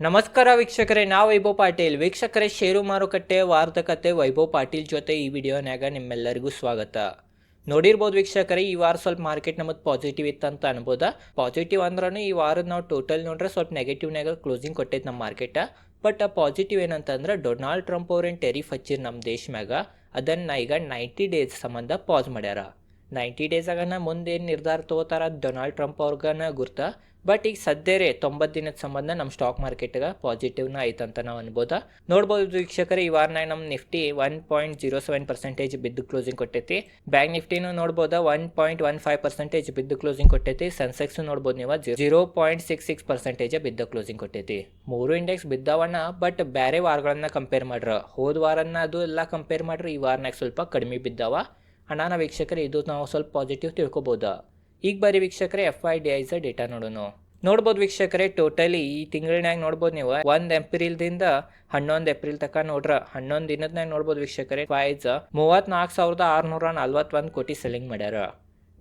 ನಮಸ್ಕಾರ ವೀಕ್ಷಕರೇ, ನಾವು ವೈಭವ್ ಪಾಟೀಲ್. ವೀಕ್ಷಕರೇ, ಷೇರು ಮಾರುಕಟ್ಟೆ ವಾರ್ತಕತೆ ಕತೆ ವೈಭವ್ ಪಾಟೀಲ್ ಜೊತೆ ಈ ವಿಡಿಯೋನ್ಯಾಗ ನಿಮ್ಮೆಲ್ಲರಿಗೂ ಸ್ವಾಗತ. ನೋಡಿರ್ಬೋದು ವೀಕ್ಷಕರೇ, ಈ ವಾರ ಸ್ವಲ್ಪ ಮಾರ್ಕೆಟ್ ನಮಗೆ ಪಾಸಿಟಿವ್ ಇತ್ತು ಅಂತ ಅನ್ಬೋದ. ಪಾಸಿಟಿವ್ ಅಂದ್ರೂ ಈ ವಾರದ ನಾವು ಟೋಟಲ್ ನೋಡ್ರೆ ಸ್ವಲ್ಪ ನೆಗೆಟಿವ್ನಾಗ ಕ್ಲೋಸಿಂಗ್ ಕೊಟ್ಟೈತೆ ನಮ್ಮ ಮಾರ್ಕೆಟ. ಬಟ್ ಪಾಸಿಟಿವ್ ಏನಂತಂದ್ರೆ ಡೊನಾಲ್ಡ್ ಟ್ರಂಪ್ ಅವ್ರೇನು ಟೆರಿಫ್ ಹಚ್ಚಿರ್ ನಮ್ಮ ದೇಶ ಮ್ಯಾಗ, ಅದನ್ನು ಈಗ ನೈಂಟಿ ಡೇಸ್ ಸಂಬಂಧ ಪಾಸ್ ಮಾಡ್ಯಾರ. ನೈಂಟಿ ಮುಂದೆ ಏನು ನಿರ್ಧಾರ ತಗೋತಾರ ಡೊನಾಲ್ಡ್ ಟ್ರಂಪ್ ಅವ್ರಿಗನ ಗುರ್ತ? ಬಟ್ ಈಗ ಸದ್ಯ ರೀ ತೊಂಬತ್ತು ದಿನದ ಸಂಬಂಧ ನಮ್ಮ ಸ್ಟಾಕ್ ಮಾರ್ಕೆಟ್ಗೆ ಪಾಸಿಟಿವ್ನ ಐತಂತ ನಾವು ಅನ್ಬೋದ. ನೋಡ್ಬೋದು ವೀಕ್ಷಕರೇ, ಈ ವಾರನಾಗ ನಮ್ಮ Nifty one point zero seven percentage ಬಿದ್ದು ಕ್ಲೋಸಿಂಗ್ ಕೊಟ್ಟೈತಿ. ಬ್ಯಾಂಕ್ ನಿಫ್ಟಿನೂ ನೋಡ್ಬೋದು, one point one five percentage ಬಿದ್ದು ಕ್ಲೋಸಿಂಗ್ ಕೊಟ್ಟೈತಿ. ಸೆನ್ಸೆಕ್ಸ್ ನೋಡ್ಬೋದು ನೀವು, zero point six six percentage ಬಿದ್ದು ಕ್ಲೋಸಿಂಗ್ ಕೊಟ್ಟೈತಿ. ಮೂರು ಇಂಡೆಕ್ಸ್ ಬಿದ್ದಾವಣ್ಣ ಬಟ್ ಬೇರೆ ವಾರಗಳನ್ನ ಕಂಪೇರ್ ಮಾಡ್ರ. ಹೋದ ವಾರನ್ನ ಅದು ಎಲ್ಲ ಕಂಪೇರ್ ಮಾಡ್ರಿ, ಈ ವಾರನಾಗ ಸ್ವಲ್ಪ ಕಡಿಮೆ ಬಿದ್ದಾವ. ಅಣ್ಣನ ವೀಕ್ಷಕರೇ, ಇದು ನಾವು ಸ್ವಲ್ಪ ಪಾಸಿಟಿವ್ ತಿಳ್ಕೊಬೋದಾ. ಈಗ ಬರೀ ವೀಕ್ಷಕರೇ F I D Is data ನೋಡೋಣ ನೋಡ್ಬೋದು ವೀಕ್ಷಕರೇ ಟೋಟಲಿ ಈ ತಿಂಗಳಿನಾಗ ನೋಡ್ಬೋದು ನೀವು. ಒಂದು ಏಪ್ರಿಲ್ದಿಂದ ಹನ್ನೊಂದು ಏಪ್ರಿಲ್ ತನಕ ನೋಡ್ರ. ಹನ್ನೊಂದು ದಿನದ್ನಾಗ ನೋಡ್ಬೋದು ವೀಕ್ಷಕರೇ ಫೈಸ್ ಮೂವತ್ನಾಲ್ಕು ಸಾವಿರದ ಆರುನೂರ ನಲ್ವತ್ತೊಂದು ಕೋಟಿ ಸೆಲ್ಲಿಂಗ್ ಮಾಡ್ಯಾರ.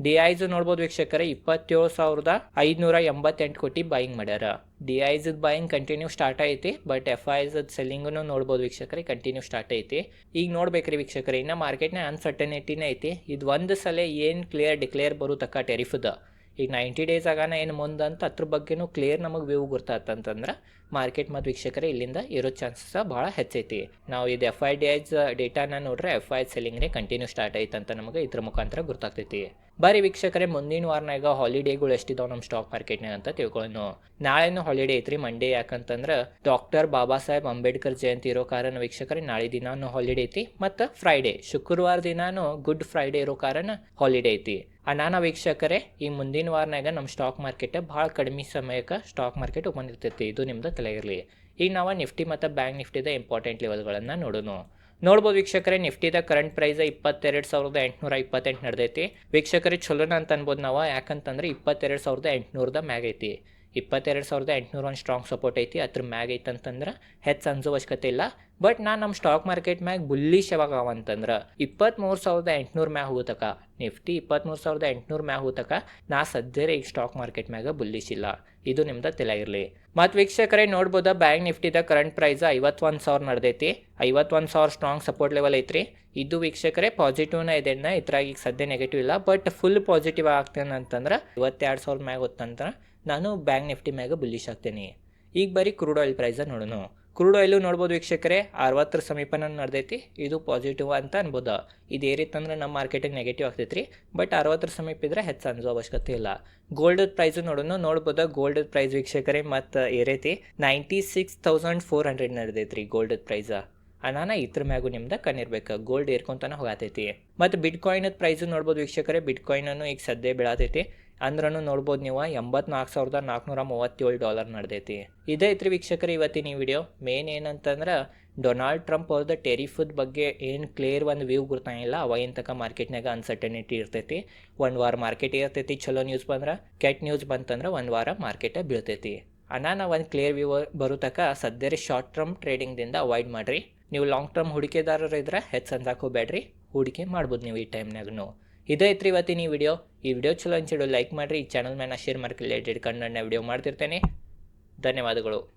ಡಿ ಐಸ್ ನೋಡ್ಬೋದು ವೀಕ್ಷಕರ, ಇಪ್ಪತ್ತೇಳು ಸಾವಿರದ ಐದುನೂರ ಎಂಬತ್ತೆಂಟು ಕೋಟಿ ಬೈಯಿಂಗ್ ಮಾಡ್ಯಾರ. D Is buying continue start ಐತಿ ಬಟ್ ಎಫ್ ಐಸ್ ಸೆಲ್ಲಿಂಗನ್ನು ನೋಡ್ಬೋದು ವೀಕ್ಷಕರೇ ಕಂಟಿನ್ಯೂ ಸ್ಟಾರ್ಟ್ ಐತಿ. ಈಗ ನೋಡ್ಬೇಕ್ರಿ ವೀಕ್ಷಕರೇ, ಇನ್ನು ಮಾರ್ಕೆಟ್ನ ಅನ್ಸರ್ಟನಿಟಿನೇ ಐತಿ. ಇದು ಒಂದು ಸಲ ಏನು ಕ್ಲಿಯರ್ ಡಿಕ್ಲೇರ್ ಬರೋ ತಕ್ಕ ಟೆರಿಫ್ದ ಈಗ ನೈಂಟಿ ಡೇಸ್ ಆಗಾನ ಏನು ಮುಂದೆ ಅಂತ ಅದ್ರ ಬಗ್ಗೆನೂ ಕ್ಲಿಯರ್ ನಮಗೆ ವ್ಯೂ ಗೊತ್ತಾತಂತಂದ್ರೆ ಮಾರ್ಕೆಟ್ ಮತ್ತು ವೀಕ್ಷಕರೇ ಇಲ್ಲಿಂದ ಇರೋ ಚಾನ್ಸಸ್ ಭಾಳ ಹೆಚ್ಚೈತಿ. ನಾವು ಇದು ಎಫ್ ಐ ಡಿ ಐಸ್ ಡೇಟಾನ ನೋಡ್ರೆ ಎಫ್ ಐ ಸೆಲ್ಲಿಂಗ್ನೇ ಕಂಟಿನ್ಯೂ ಸ್ಟಾರ್ಟ್ ಐತೆ ಅಂತ ನಮಗೆ ಇದ್ರ ಮುಖಾಂತರ ಗೊತ್ತಾಗ್ತೈತಿ ಬಾರಿ ವೀಕ್ಷಕರೇ ಮುಂದಿನ ವಾರನಾಗ ಹಾಲಿಡೇಗಳು ಎಷ್ಟಿದಾವೆ ನಮ್ಮ ಸ್ಟಾಕ್ ಮಾರ್ಕೆಟ್ನಾಗ ಅಂತ ತಿಳ್ಕೊಳ್ಳೋಣ ನಾಳೆನೂ ಹಾಲಿಡೇ ಐತ್ರಿ ಮಂಡೇ ಯಾಕಂತಂದ್ರೆ ಡಾಕ್ಟರ್ ಬಾಬಾ ಸಾಹೇಬ್ ಅಂಬೇಡ್ಕರ್ ಜಯಂತಿ ಇರೋ ಕಾರಣ ವೀಕ್ಷಕರೇ ನಾಳೆ ದಿನಾನು ಹಾಲಿಡೇ ಐತಿ, ಮತ್ತು ಫ್ರೈಡೇ ಶುಕ್ರವಾರ ದಿನಾನು ಗುಡ್ ಫ್ರೈಡೇ ಇರೋ ಕಾರಣ ಹಾಲಿಡೇ ಐತಿ. ಅನಾನ ವೀಕ್ಷಕರೇ, ಈ ಮುಂದಿನ ವಾರನಾಗ ನಮ್ಮ ಸ್ಟಾಕ್ ಮಾರ್ಕೆಟ್ ಭಾಳ ಕಡಿಮೆ ಸಮಯಕ್ಕೆ ಸ್ಟಾಕ್ ಮಾರ್ಕೆಟ್ ಓಪನ್ ಇರ್ತೈತಿ. ಇದು ನಿಮ್ದು ಇರಲಿ ಈಗ ನಾವು ನಿಫ್ಟಿ ಮತ್ತು ಬ್ಯಾಂಕ್ ನಿಫ್ಟಿದ ಇಂಪಾರ್ಟೆಂಟ್ ಲೆವೆಲ್ಗಳನ್ನು ನೋಡೋಣ ನೋಡ್ಬೋದು ವೀಕ್ಷಕರೇ, ನಿಫ್ಟಿದ ಕರೆಂಟ್ ಪ್ರೈಸ್ ಇಪ್ಪತ್ತೆರಡು ಸಾವಿರದ ಎಂಟುನೂರ ಇಪ್ಪತ್ತೆಂಟು ನಡೆದೈತಿ. ವೀಕ್ಷಕರೇ, ಚಲೋನ ಅಂತ ಅನ್ಬೋದು ನಾವು. ಯಾಕಂತಂದ್ರೆ ಇಪ್ಪತ್ತೆರಡು ಸಾವಿರದ ಎಂಟುನೂರದ ಮ್ಯಾಗ ಐತಿ. ಇಪ್ಪತ್ತೆರಡು ಸಾವಿರದ ಎಂಟುನೂರ ಒಂದು ಸ್ಟ್ರಾಂಗ್ ಸಪೋರ್ಟ್ ಐತಿ. ಅದ್ರ ಮ್ಯಾಗ ಐತಂತಂದ್ರೆ ಹೆಚ್ಚು ಅನ್ಸೋ ಅವಶ್ಯಕತೆ ಇಲ್ಲ. ಬಟ್ ನಾನು ನಮ್ಮ ಸ್ಟಾಕ್ ಮಾರ್ಕೆಟ್ ಮ್ಯಾಗ ಬುಲ್ಲಿಶ್ ಯಾವಾಗ ಅಂತಂದ್ರೆ ಇಪ್ಪತ್ತ್ಮೂರು ಸಾವಿರದ ಎಂಟುನೂರು ಮ್ಯಾಗ ಹೋಗತಕ. ನಿಫ್ಟಿ ಇಪ್ಪತ್ತ್ಮೂರು ಸಾವಿರದ ಎಂಟುನೂರು ಮ್ಯಾಗ ಹೋಗತಕ ನಾ ಸದ್ಯರೇ ಈಗ ಸ್ಟಾಕ್ ಮಾರ್ಕೆಟ್ ಮ್ಯಾಗ ಬುಲ್ಲಿಶ್ ಇಲ್ಲ. ಇದು ನಿಮ್ದು ತಲೆಗಿರಲಿ ಮತ್ತು ವೀಕ್ಷಕರೇ ನೋಡ್ಬೋದಾ ಬ್ಯಾಂಕ್ ನಿಫ್ಟಿದ ಕರೆಂಟ್ ಪ್ರೈಸ್ ಐವತ್ತೊಂದು ಸಾವಿರ ನಡೆದೈತಿ. ಐವತ್ತೊಂದು ಸಾವಿರ ಸ್ಟ್ರಾಂಗ್ ಸಪೋರ್ಟ್ ಲೆವೆಲ್ ಐತ್ರಿ. ಇದು ವೀಕ್ಷಕರೇ ಪಾಸಿಟಿವ್ನ ಇದೆ ಇದ್ರಾಗ ಈಗ ಸದ್ಯ ನೆಗೆಟಿವ್ ಇಲ್ಲ. ಬಟ್ ಫುಲ್ ಪಾಸಿಟಿವ್ ಆಗ್ತೇನೆ ಅಂತಂದ್ರೆ ಇವತ್ತೆರಡು ಸಾವಿರ ಮ್ಯಾಗ ಗೊತ್ತಂದ್ರೆ ನಾನು ಬ್ಯಾಂಕ್ ನಿಫ್ಟಿ ಮ್ಯಾಗ ಬುಲ್ಲಿಶ್ ಆಗ್ತೇನೆ. ಈಗ ಬರೀ ಕ್ರೂಡ್ ಆಯಿಲ್ ಪ್ರೈಸ ನೋಡೋಣ ಕ್ರೂಡ್ ಆಯಿಲು ನೋಡ್ಬೋದು ವೀಕ್ಷಕರೇ, ಅರವತ್ತರ ಸಮೀಪನ ನಡೆದೈತಿ, ಇದು ಪಾಸಿಟಿವ್ ಅಂತ ಅನ್ಬೋದು. ಇದು ಏರಿತ್ತಂದ್ರೆ ನಮ್ಮ ಮಾರ್ಕೆಟಿಗೆ ನೆಗೆಟಿವ್ ಆಗ್ತೈತೆ ರೀ ಬಟ್ ಅರವತ್ತರ ಸಮೀಪ ಇದ್ರೆ ಹೆಚ್ಚು ಅನ್ಸೋ ಅವಶ್ಯಕತೆ ಇಲ್ಲ. ಗೋಲ್ಡ್ ಪ್ರೈಸ್ ನೋಡೋಣ ನೋಡ್ಬೋದು ಗೋಲ್ಡ್ ಪ್ರೈಸ್ ವೀಕ್ಷಕರೇ, ಮತ್ತು ಏರೈತಿ ninety six thousand four hundred ನಡೆದೈತೆ ರೀ ಗೋಲ್ಡ್ ಪ್ರೈಸ್ ಅನಾನ ಇದ್ರ ಮ್ಯಾಗು ನಿಮ್ದು ಕಣ್ಣಿರ್ಬೇಕು ಗೋಲ್ಡ್ ಏರ್ಕೊಂತಾನೆ ಹೋಗತೈತಿ. ಮತ್ತು ಬಿಟ್ಕಾಯಿನ್ ಪ್ರೈಸ್ ನೋಡ್ಬೋದು ವೀಕ್ಷಕರೇ ಬಿಟ್ ಕಾಯಿನನ್ನು ಈಗ ಸದ್ಯ ಬೀಳತೈತಿ. ಅಂದ್ರೂ ನೋಡ್ಬೋದು ನೀವು, ಎಂಬತ್ನಾಲ್ಕು ಸಾವಿರದ ನಾಲ್ಕುನೂರ ಮೂವತ್ತೇಳು ಡಾಲರ್ ನಡೆದೈತಿ. ಇದೇ ಐತ್ರಿ ವೀಕ್ಷಕರು, ಇವತ್ತಿನ ಈ ವಿಡಿಯೋ ಮೇನ್ ಏನಂತಂದ್ರೆ ಡೊನಾಲ್ಡ್ ಟ್ರಂಪ್ ಅವ್ರದ್ದು ಟೆರಿಫದ ಬಗ್ಗೆ ಏನು ಕ್ಲಿಯರ್ ಒಂದು ವ್ಯೂ ಗುರ್ತಾಯಿಲ್ಲ ಅವಾಗಿನ ತನಕ ಮಾರ್ಕೆಟ್ನಾಗ ಅನ್ಸರ್ಟನಿಟಿ ಇರ್ತೈತಿ. ಒಂದು ವಾರ ಮಾರ್ಕೆಟ್ ಇರ್ತೈತಿ ಚಲೋ ನ್ಯೂಸ್ ಬಂದ್ರೆ, ಕೆಟ್ಟ ನ್ಯೂಸ್ ಬಂತಂದ್ರೆ ಒಂದು ವಾರ ಮಾರ್ಕೆಟೇ ಬೀಳ್ತೈತಿ. ಅನಾನ ಒಂದು ಕ್ಲಿಯರ್ ವ್ಯೂ ಬರೋ ತನಕ ಸದ್ಯರಿ ಶಾರ್ಟ್ ಟರ್ಮ್ ಟ್ರೇಡಿಂಗ್ದಿಂದ ಅವಾಯ್ಡ್ ಮಾಡಿರಿ. ನೀವು ಲಾಂಗ್ ಟರ್ಮ್ ಹೂಡಿಕೆದಾರರು ಇದ್ರೆ ಹೆಚ್ಚು ಹೋಗ್ಬೇಡ್ರಿ ಹೂಡಿಕೆ ಮಾಡ್ಬೋದು ನೀವು ಈ ಟೈಮ್ನಾಗೂ ಇದೇ ಐತ್ರಿ ಇವತ್ತಿನ ಈ ವಿಡಿಯೋ ಈ ವಿಡಿಯೋ ಚಲೋ ಅನ್ಸಿಡು ಲೈಕ್ ಮಾಡಿರಿ. ಈ ಚಾನಲ್ ಮೇಲೆ ಶೇರ್ ಮಾಡಿ ರಿಲೇಟೆಡ್ ಕನ್ನಡ ವಿಡಿಯೋ ಮಾಡ್ತಿರ್ತೇನೆ. ಧನ್ಯವಾದಗಳು.